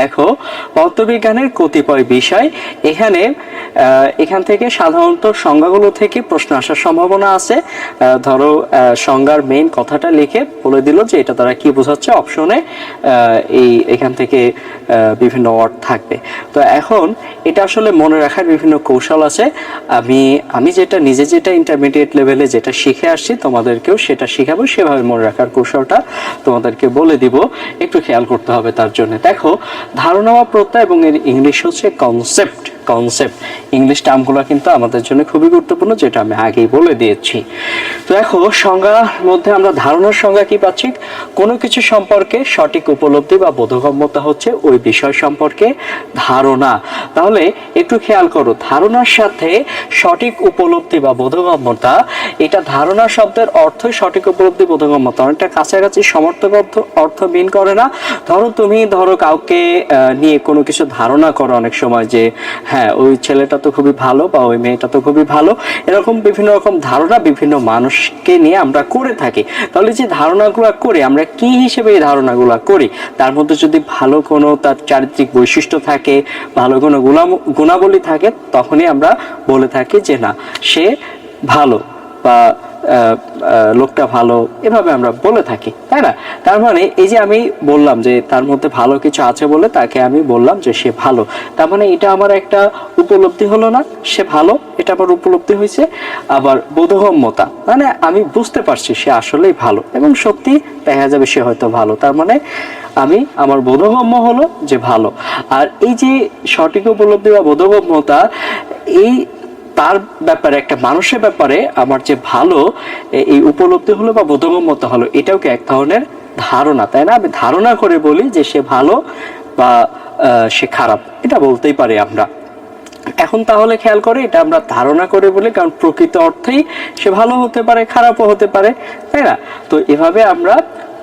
দেখো পদার্থবিজ্ঞানের কতিপয় বিষয়, এখানে এখান থেকে সাধারণত সংজ্ঞাগুলো থেকে প্রশ্ন আসার সম্ভাবনা আছে। ধরো সংজ্ঞার মেইন কথাটা লিখে বলে দিল যে এটা তারা কি বোঝাচ্ছে? অপশনে এই, এখান থেকে বিভিন্ন ওয়ার্ড থাকবে। তো এখন, এটা আসলে মনে রাখার বিভিন্ন কৌশল আছে। আমি আমি যেটা, নিজে যেটা ইন্টারমিডিয়েট লেভেলে যেটা শিখে আসছি, তোমাদেরকেও সেটা শিখাবো, সেভাবে মনে রাখার কৌশলটা তোমাদেরকে বলে দিব। একটু খেয়াল করতে হবে তার জন্য। দেখো ধারণা বা প্রত্যয় এবং এর ইংলিশ হচ্ছে কনসেপ্ট কনসেপ্ট ইংলিশ টার্মগুলো কিন্তু আমাদের জন্য খুবই গুরুত্বপূর্ণ, যেটা আমি আগেই বলে দিয়েছি। তো দেখো, সংজ্ঞার মধ্যে আমরা ধারণার সংজ্ঞা কি পাচ্ছি? কোনো কিছু সম্পর্কে সঠিক উপলব্ধি বা বোধগম্যতা হচ্ছে ওই বিষয় সম্পর্কে ধারণা। তাহলে একটু খেয়াল করো, ধারণার সাথে সঠিক উপলব্ধি বা বোধগম্যতা, এটা ধারণা শব্দের অর্থই সঠিক উপলব্ধি, বোধগম্যতা অনেকটা কাছাকাছি সমর্থবদ্ধ অর্থ অর্থ মিন করে না। ধরো তুমি, ধরো কাউকে নিয়ে কোনো কিছু ধারণা করো অনেক সময় যে হ্যাঁ ওই ছেলেটা তো খুবই ভালো বা ওই মেয়েটা তো খুবই ভালো। এরকম বিভিন্ন রকম ধারণা বিভিন্ন মানুষকে নিয়ে আমরা করে থাকি। তাহলে যে ধারণাগুলো করি আমরা কি হিসেবে এই ধারণাগুলো করি? তার মধ্যে যদি ভালো কোনো তার চারিত্রিক বৈশিষ্ট্য থাকে, ভালো কোনো গুণাম- গুণাবলী থাকে, তখনই আমরা বলে থাকি যে না, সে ভালো বা লোকটা ভালো, এভাবে আমরা বলে থাকি, তাই না? তার মানে এই যে আমি বললাম যে তার মধ্যে ভালো কিছু আছে বলে তাকে আমি বললাম যে সে ভালো। তার মানে এটা আমার একটা উপলব্ধি হলো না, সে ভালো, এটা আমার উপলব্ধি হয়েছে, আবার বোধগম্যতা। মানে আমি বুঝতে পারছি সে আসলেই ভালো, এবং সত্যি দেখা যাবে সে হয়তো ভালো। তার মানে আমি, আমার বোধগম্য হলো যে ভালো। আর এই যে সঠিক উপলব্ধি বা বোধগম্যতা, এই তার ব্যাপারে, একটা মানুষের ব্যাপারে আমার যে ভালো এই উপলব্ধি হলো বা বোধগম্যতা হলো, এটাও কি এক ধরনের ধারণা, তাই না? আমি ধারণা করে বলি যে সে ভালো বা সে খারাপ, এটা বলতেই পারি আমরা। এখন তাহলে খেয়াল করে, এটা আমরা ধারণা করে বলি, কারণ প্রকৃত অর্থেই সে ভালো হতে পারে, খারাপও হতে পারে, তাই না? তো এভাবে আমরা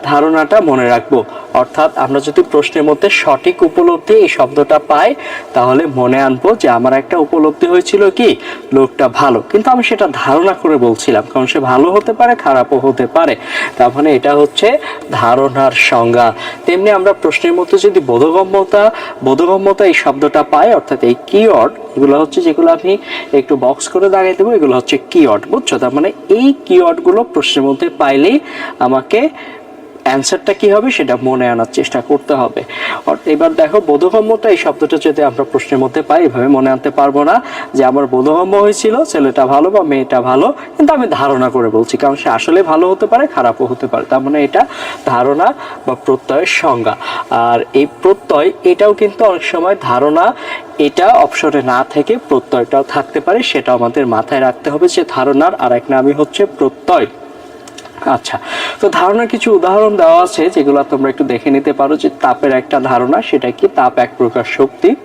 ধারণাটা মনে রাখব। অর্থাৎ আমরা যদি প্রশ্নের মধ্যে সঠিক উপলব্ধি এই শব্দটা পাই, তাহলে মনে আনব যে আমার একটা উপলব্ধি হয়েছিল কি? লোকটা ভালো। কিন্তু আমি সেটা ধারণা করে বলছিলাম, কারণ সে ভালো হতে পারে, খারাপও হতে পারে। তার মানে এটা হচ্ছে ধারণার সংজ্ঞা। তেমনি আমরা প্রশ্নের মধ্যে যদি বোধগম্যতা বোধগম্যতা এই শব্দটা পাই, অর্থাৎ এই কিওয়ার্ড এগুলো হচ্ছে যেগুলো আমি একটু বক্স করে দাঁড়িয়ে দেবো, এগুলো হচ্ছে কিওয়ার্ড বুঝছ? তার মানে এই কিওয়ার্ডগুলো প্রশ্নের মধ্যে পাইলেই আমাকে অ্যান্সারটা কি হবে সেটা মনে আনার চেষ্টা করতে হবে। এবার দেখো, বোধগম্যতা এই শব্দটা যদি আমরা প্রশ্নের মধ্যে পাই, এভাবে মনে আনতে পারব না যে আমার বোধগম্য হয়েছিল, ছেলেটা ভালো বা মেয়েটা ভালো, কিন্তু আমি ধারণা করে বলছি, কারণ সে আসলে ভালো হতে পারে, খারাপও হতে পারে। তার মানে এটা ধারণা বা প্রত্যয়ের সংজ্ঞা। আর এই প্রত্যয়, এটাও কিন্তু অনেক সময় ধারণা, এটা অপশনে না থেকে প্রত্যয়টাও থাকতে পারে সেটা আমাদের মাথায় রাখতে হবে যে ধারণার আর এক নামই হচ্ছে প্রত্যয়। আচ্ছা তো ধারণার কিছু উদাহরণ দেওয়া আছে যেগুলো তোমরা একটু দেখে নিতে পারো যে তাপের একটা ধারণা, সেটা কি? তাপ এক প্রকার শক্তি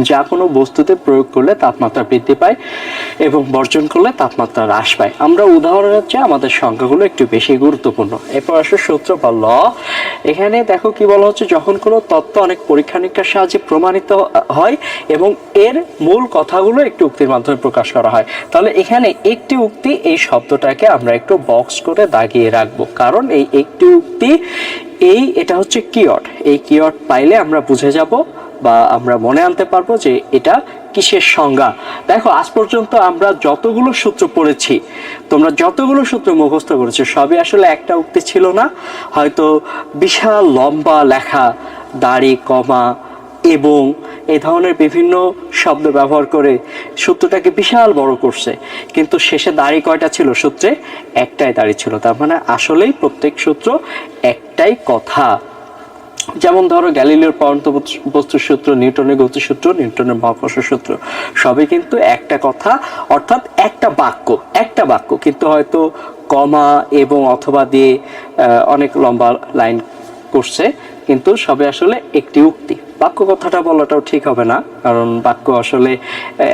যা কোনো বস্তুতে প্রয়োগ করলে তাপমাত্রা বৃদ্ধি পায় এবং বর্জন করলে তাপমাত্রা হ্রাস পায়। আমরা উদাহরণ হচ্ছে আমাদের সংখ্যাগুলো একটু বেশি গুরুত্বপূর্ণ। এরপর আসলে সূত্র বা ল। এখানে দেখো কি বলা হচ্ছে, যখন কোনো তত্ত্ব অনেক পরীক্ষা নিরীক্ষার সাহায্যে প্রমাণিত হয় এবং এর মূল কথাগুলো একটি উক্তির মাধ্যমে প্রকাশ করা হয়। তাহলে এখানে একটি উক্তি, এই শব্দটাকে আমরা একটু বক্স করে দাগিয়ে রাখব। কারণ এই একটি উক্তি, এই এটা হচ্ছে কিয়ট এই কিয়ট পাইলে আমরা বুঝে যাব বা আমরা মনে আনতে পারব যে এটা কিসের সংজ্ঞা? দেখো, আজ পর্যন্ত আমরা যতগুলো সূত্র পড়েছি, তোমরা যতগুলো সূত্র মুখস্থ করেছ, সবই আসলে একটা উক্তি ছিল না। হয়তো বিশাল লম্বা লেখা, দাড়ি, কমা এবং এই ধরনের বিভিন্ন শব্দ ব্যবহার করে সূত্রটাকে বিশাল বড় করছে। কিন্তু শেষে দাড়ি কয়টা ছিল? সূত্রে একটাই দাড়ি ছিল। তার মানে আসলেই প্রত্যেক সূত্র একটাই কথা। যেমন ধরো গ্যালিলিওর পরন্ত বস্তুর সূত্র নিউটনের গতিসূত্র, নিউটনের মহাকর্ষ সূত্র, সবই কিন্তু একটা কথা, অর্থাৎ একটা বাক্য একটা বাক্য। কিন্তু হয়তো কমা এবং অথবা দিয়ে অনেক লম্বা লাইন করছে। কিন্তু সবে আসলে একটি উক্তি। বাক্য কথাটা বলাটাও ঠিক হবে না, কারণ বাক্য আসলে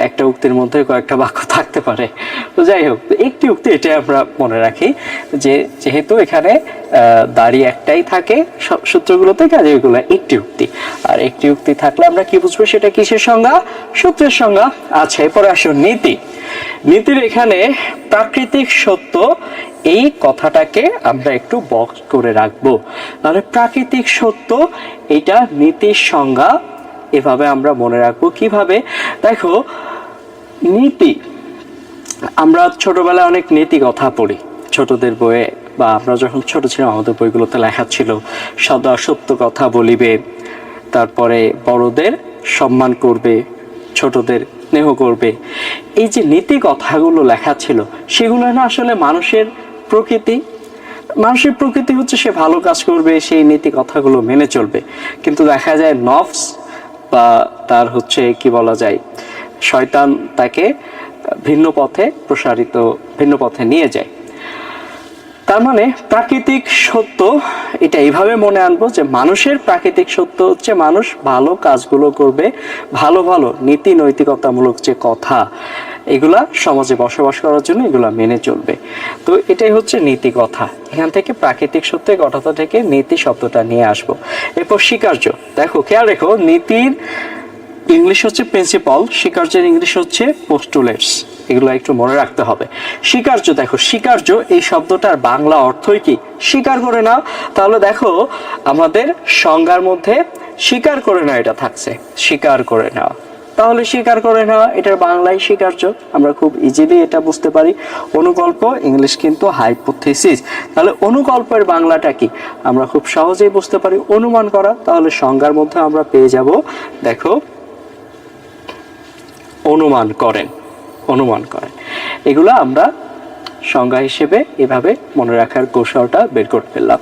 একটা উক্তির মধ্যে কয়েকটা বাক্য থাকতে পারে। তো যাই হোক, একটি উক্তি এটাই আমরা মনে রাখি যে, যেহেতু এখানে দাড়ি একটাই থাকে সূত্রগুলোতে কাজে এগুলো একটি উক্তি। আর একটি উক্তি থাকলে আমরা কি বুঝব? সেটা কিসের সংজ্ঞা? সূত্রের সংজ্ঞা আচ্ছা এরপরে আসো নীতি। নীতির এখানে প্রাকৃতিক সত্য, এই কথাটাকে আমরা একটু বক্স করে রাখব। তাহলে প্রাকৃতিক সত্য, এটা নীতির সংজ্ঞা, এভাবে আমরা মনে রাখব। কীভাবে? দেখো, নীতি, আমরা ছোটবেলায় অনেক নীতি কথা পড়ি। ছোটদের বইয়ে, বা আমরা যখন ছোট ছিলাম, আমাদের বইগুলোতে লেখা ছিল, সদা সত্য কথা বলিবে, তারপরে বড়দের সম্মান করবে, ছোটদের স্নেহ করবে। এই যে নীতি কথাগুলো লেখা ছিল, সেগুলো না আসলে মানুষের প্রকৃতি? মানুষের প্রকৃতি হচ্ছে সে ভালো কাজ করবে, সেই নীতি কথাগুলো মেনে চলবে। কিন্তু দেখা যায় নফস বা তার হচ্ছে কি বলা যায়, শয়তান তাকে ভিন্ন পথে প্রসারিত, ভিন্ন পথে নিয়ে যায়। তার মানে প্রাকৃতিক সত্য, এটা এইভাবে মনে আনব যে মানুষের প্রাকৃতিক সত্য হচ্ছে মানুষ ভালো কাজগুলো করবে, ভালো ভালো নীতি নৈতিকতামূলক যে কথা, এগুলা সমাজে বসবাস করার জন্য এগুলা মেনে চলবে। তো এটাই হচ্ছে নীতি কথা। এখান থেকে প্রাকৃতিক সত্যের কথাটা থেকে নীতি শব্দটা নিয়ে আসব। এরপর স্বীকার্য। দেখো, খেয়াল রেখো, নীতির ইংলিশ হচ্ছে প্রিন্সিপাল স্বীকার্যের ইংলিশ হচ্ছে পোস্টুলেটস এগুলো একটু মনে রাখতে হবে। স্বীকার্য, দেখো, স্বীকার্য, এই শব্দটার বাংলা অর্থই কি? স্বীকার করে নাও, তাহলে দেখো, আমাদের সংজ্ঞার মধ্যে স্বীকার করে নাও এটা থাকছে, স্বীকার করে নেওয়া তাহলে স্বীকার করে নেওয়া এটার বাংলায় স্বীকার্য, আমরা খুব ইজিলি এটা বুঝতে পারি। অনুকল্প ইংলিশ কিন্তু হাইপোথেসিস তাহলে অনুকল্পের বাংলাটা কি? আমরা খুব সহজেই বুঝতে পারি, অনুমান করা। তাহলে সংজ্ঞার মধ্যে আমরা পেয়ে যাব, দেখো অনুমান করেন অনুমান করেন। এগুলো আমরা সংজ্ঞা হিসেবে এভাবে মনে রাখার কৌশলটা বের করে ফেললাম।